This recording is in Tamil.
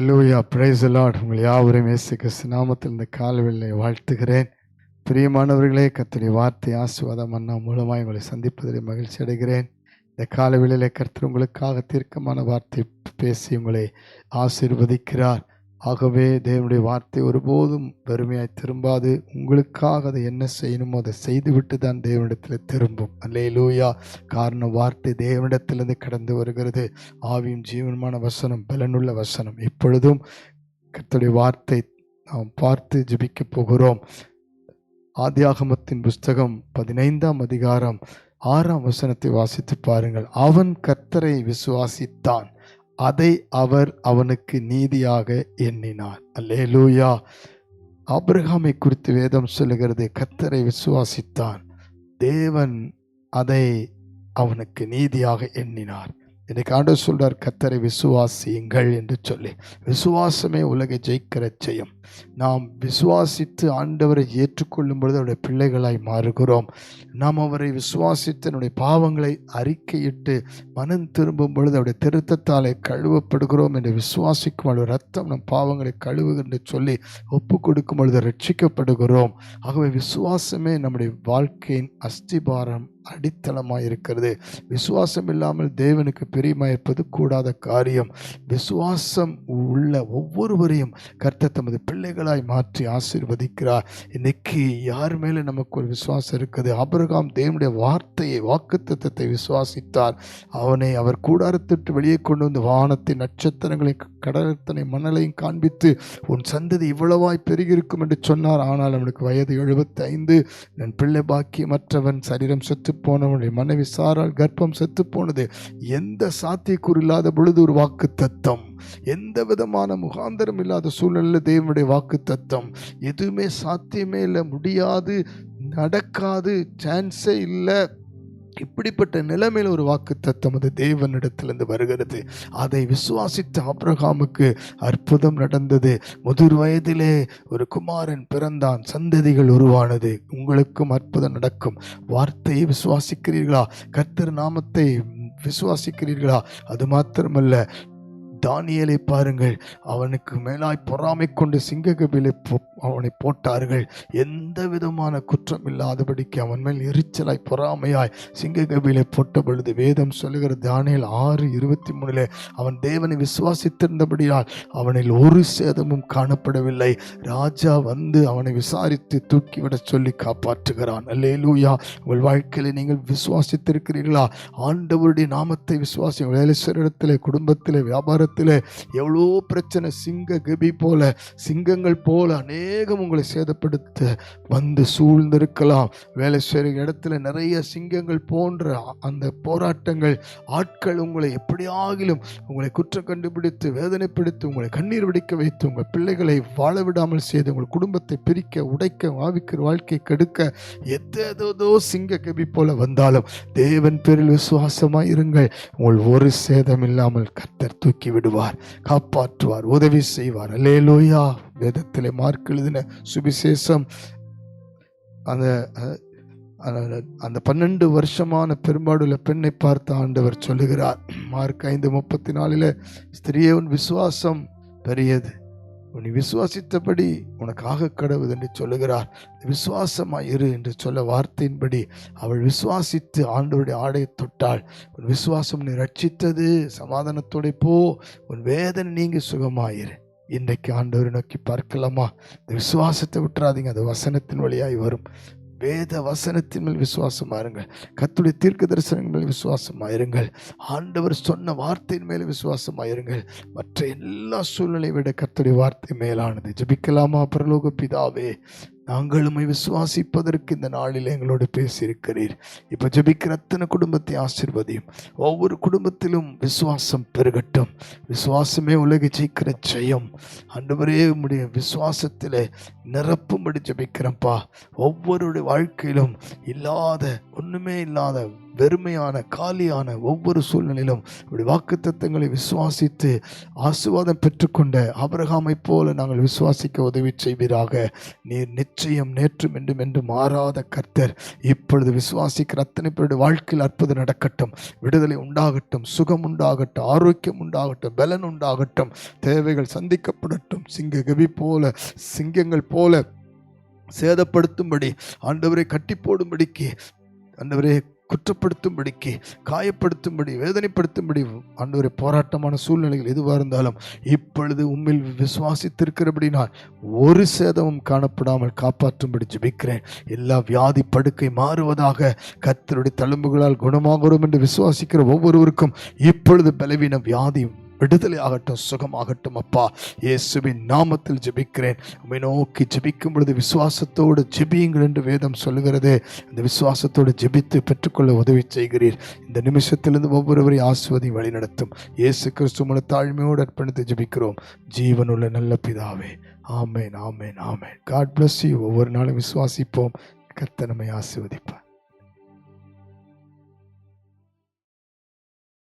லூயா பிரைஸ் லார்ட் உங்கள் யாவரும் இயேசு கிறிஸ்து நாமத்தில் இந்த கால்வெல்லை வாழ்த்துகிறேன். பிரியமானவர்களே கர்த்தருடைய வார்த்தை ஆசுவாதம் அண்ணா மூலமாக உங்களை சந்திப்பதில் மகிழ்ச்சி அடைகிறேன். இந்த காலவெளியிலே கர்த்தர் உங்களுக்காக தீர்க்கமான வார்த்தை பேசி உங்களை ஆசீர்வதிக்கிறார். ஆகவே தேவனுடைய வார்த்தை ஒருபோதும் வெறுமையாய் திரும்பாது. உங்களுக்காக அதை என்ன செய்யணுமோ அதை செய்துவிட்டு தான் தேவனிடத்தில் திரும்பும். அல்லேலூயா. காரணம் வார்த்தை தேவனிடத்திலிருந்து கடந்து வருகிறது. ஆவியும் ஜீவனமான வசனம் பலனுள்ள வசனம். இப்பொழுதும் கத்தோடைய வார்த்தை நாம் பார்த்து ஜபிக்கப் போகிறோம். ஆதியாகமத்தின் புஸ்தகம் பதினைந்தாம் அதிகாரம் ஆறாம் வசனத்தை வாசித்து பாருங்கள். அவன் கர்த்தரை விசுவாசித்தான். அதை அவர் அவனுக்கு நீதியாக எண்ணினார். அல்லேலூயா. ஆபிரகாமை குறித்து வேதம் சொல்லுகிறது கத்தரை விசுவாசித்தான். தேவன் அதை அவனுக்கு நீதியாக எண்ணினார். இன்னைக்கு ஆண்டு சொல்றார் கத்தரை விசுவாசியுங்கள் என்று சொல்லி. விசுவாசமே உலகை ஜெயிக்கிற செய்யும் நாம் விசுவாசித்து ஆண்டவரை ஏற்றுக்கொள்ளும் பொழுது அவருடைய பிள்ளைகளாய் மாறுகிறோம். நாம் அவரை விசுவாசித்து என்னுடைய பாவங்களை அறிக்கையிட்டு மனம் திரும்பும் பொழுது அவருடைய திருத்தத்தாலே கழுவப்படுகிறோம் என்று விசுவாசிக்கும் அவருடைய ரத்தம் நம் பாவங்களை கழுவு என்று சொல்லி ஒப்பு கொடுக்கும் பொழுது ரட்சிக்கப்படுகிறோம். ஆகவே விசுவாசமே நம்முடைய வாழ்க்கையின் அஸ்திபாரம் அடித்தளமாக இருக்கிறது. விசுவாசம் இல்லாமல் தேவனுக்கு பிரியமாயிருப்பது கூடாத காரியம். விசுவாசம் உள்ள ஒவ்வொருவரையும் கர்த்த தமது பிள்ளைகளாய் மாற்றி ஆசீர்வதிக்கிறார். இன்னைக்கு யார் மேலே நமக்கு ஒரு விசுவாசம் இருக்குது? ஆபிரகாம் தேவனுடைய வார்த்தையை வாக்குத்தத்தத்தை விசுவாசித்தார். அவனை அவர் கூடாரத்திட்டு வெளியே கொண்டு வந்து வானத்தின் நட்சத்திரங்களை கடலத்தனை மணலையும் காண்பித்து உன் சந்ததி இவ்வளவாய் பெருகியிருக்கும் என்று சொன்னார். ஆனால் அவனுக்கு வயது எழுபத்தி ஐந்து என் பிள்ளை பாக்கியமற்றவன் சரீரம் செத்து போனவனுடைய மனைவி சாரால் கர்ப்பம் செத்து போனது எந்த சாத்தியக்கூறு இல்லாத பொழுது ஒரு வாக்கு தத்தம் எந்த விதமான முகாந்தரம் இல்லாத சூழ்நிலையில் தேவனுடைய வாக்கு தத்தம் எதுவுமே சாத்தியமே இல்லை. முடியாது. நடக்காது. சான்ஸே இல்லை. இப்படிப்பட்ட நிலைமையில் ஒரு வாக்கு தத்தம் அது தேவனிடத்திலிருந்து வருகிறது. அதை விசுவாசித்த ஆபிரகாமுக்கு அற்புதம் நடந்தது. முதிர் வயதிலே ஒரு குமாரன் பிறந்தான். சந்ததிகள் உருவானது. உங்களுக்கும் அற்புதம் நடக்கும். வார்த்தையை விசுவாசிக்கிறீர்களா? கர்த்தர் நாமத்தை விசுவாசிக்கிறீர்களா? அது மாத்திரமல்ல. தானியலை பாருங்கள். அவனுக்கு மேலாய் பொறாமை கொண்டு சிங்ககபிலை அவனை போட்டார்கள். எந்த விதமான குற்றம் இல்லாதபடிக்கு அவன் மேல் எரிச்சலாய் பொறாமையாய் சிங்ககபிலை போட்ட பொழுது வேதம் சொல்லுகிற தானியல் ஆறு இருபத்தி மூணில் அவன் தேவனை விசுவாசித்திருந்தபடியால் அவனில் ஒரு சேதமும் காணப்படவில்லை. ராஜா வந்து அவனை விசாரித்து தூக்கிவிட சொல்லி காப்பாற்றுகிறான். அல்லேலூயா. உங்கள் வாழ்க்கையில் நீங்கள் விசுவாசித்திருக்கிறீர்களா? ஆண்டவருடைய நாமத்தை விசுவாசி வேலைஸ்வரிடத்திலே குடும்பத்தில் வியாபாரத்தில் உலகத்தில் எவ்வளோ பிரச்சனை சிங்க கபி போல சிங்கங்கள் போல அநேகம் உங்களை சேதப்படுத்த வந்து சூழ்ந்திருக்கலாம். வேலை செய்கிற இடத்துல நிறைய சிங்கங்கள் போன்ற அந்த போராட்டங்கள் ஆட்கள் உங்களை எப்படியாகிலும் உங்களை குற்றம் கண்டுபிடித்து வேதனைப்படுத்தி உங்களை கண்ணீர் வெடிக்க வைத்து உங்கள் பிள்ளைகளை வாழ விடாமல் செய்து உங்கள் குடும்பத்தை பிரிக்க உடைக்க ஆவிக்கிற வாழ்க்கை கெடுக்க எதேதோ சிங்க கபி போல வந்தாலும் தேவன் பேரில் விசுவாசமாக இருங்கள். உங்கள் ஒரு சேதம் இல்லாமல் கத்தர் தூக்கிவிடும் விடுவார் காப்பாற்றுவார் உதவி செய்வார். அல்லேலூயா. வேதத்தில் மார்க் எழுதின சுவிசேஷம். அந்த அந்த- பன்னெண்டு வருஷமான பெரும்பாடுள்ள பெண்ணை பார்த்து ஆண்டவர் சொல்லுகிறார். மார்க் ஐந்து முப்பத்தி நாலில் ஸ்திரியே உன் விசுவாசம் பெரியது. நீ விசுவாசித்தபடி உனக்காக கடவுள் என்று சொல்லுகிறார். விசுவாசமாய் இரு என்று சொல்ல வார்த்தையின்படி அவள் விசுவாசித்து ஆண்டவருடைய ஆடையை தொட்டாள். உன் விசுவாசம் நீ ரட்சித்தது. சமாதானத்தோட போ. உன் வேதனை நீங்கி சுகமாயிரு. இன்றைக்கு ஆண்டவரை நோக்கி பார்க்கலாமா? இந்த விசுவாசத்தை விட்டுறாதீங்க. அது வசனத்தின் வழியாய் வரும். வேத வசனத்தின் மேல் விசுவாசமாக இருங்கள் கத்துடைய தீர்க்க தரிசனங்கள் மேல் விசுவாசமாக இருங்கள் ஆண்டவர் சொன்ன வார்த்தையின் மேல் விசுவாசமாக இருங்கள் மற்ற எல்லா சூழ்நிலையை விட கத்துடைய வார்த்தை மேலானது. ஜபிக்கலாமா பரலோக பிதாவே? நாங்கள் விசுவாசிப்பதற்கு இந்த நாளில் எங்களோடு பேசியிருக்கிறீர். இப்போ ஜெபிக்கிற அத்தனை குடும்பத்தை ஆசிர்வதியும். ஒவ்வொரு குடும்பத்திலும் விசுவாசம் பெருகட்டும். விசுவாசமே உலகை ஜெயிக்கிற ஜெயம். அன்றுவரே உடைய விசுவாசத்தில் நிரப்பும்படி ஜெபிக்கிறேன்ப்பா. ஒவ்வொருடைய வாழ்க்கையிலும் இல்லாத ஒன்றுமே இல்லாத வெறுமையான காலியான ஒவ்வொரு சூழ்நிலையிலும் இப்படி வாக்குத்தத்தங்களை விசுவாசித்து ஆசுவாதம் பெற்றுக்கொண்ட அபரகாமை போல நாங்கள் விசுவாசிக்க உதவி செய்வீராக. நீர் நிச்சயம் நேற்றும் என்றும் என்று மாறாத கர்த்தர் இப்பொழுது விசுவாசிக்கிற அத்தனை பேருடைய வாழ்க்கையில் அற்புதம் நடக்கட்டும். விடுதலை உண்டாகட்டும் சுகம் உண்டாகட்டும் ஆரோக்கியம் உண்டாகட்டும் பலன் உண்டாகட்டும் தேவைகள் சந்திக்கப்படட்டும். சிங்க கவி போல சிங்கங்கள் போல சேதப்படுத்தும்படி ஆண்டவரை கட்டி போடும்படிக்கு ஆண்டவரே குற்றப்படுத்தும்படிக்கு காயப்படுத்தும்படி வேதனைப்படுத்தும்படி அன்றுவரை போராட்டமான சூழ்நிலைகள் எதுவாக இருந்தாலும் இப்பொழுது உண்மையில் விசுவாசித்திருக்கிறபடினால் ஒரு சேதமும் காணப்படாமல் காப்பாற்றும்படி ஜெபிக்கிறேன். எல்லா வியாதி படுக்கை மாறுவதாக கத்தருடைய தழும்புகளால் குணமாகிறோம் என்று விசுவாசிக்கிற ஒவ்வொருவருக்கும் இப்பொழுது பலவீன வியாதி விடுதலை ஆகட்டும் சுகமாகட்டும் அப்பா. இயேசுவின் நாமத்தில் ஜெபிக்கிறேன். உண்மை நோக்கி ஜெபிக்கும் பொழுது விசுவாசத்தோடு ஜெபியுங்கள் என்று வேதம் சொல்லுகிறதே. அந்த விசுவாசத்தோடு ஜெபித்து பெற்றுக்கொள்ள உதவி செய்கிறீர். இந்த நிமிஷத்திலிருந்து ஒவ்வொருவரையும் ஆசுவதி வழிநடத்தும். இயேசு கிறிஸ்து மூல தாழ்மையோடு அர்ப்பணித்து ஜெபிக்கிறோம். ஜீவனுள்ள நல்ல பிதாவே. ஆமேன் ஆமேன் ஆமேன். காட் பிளஸ் யூ ஒவ்வொரு நாளும் விசுவாசிப்போம். கர்த்தர் நம்மை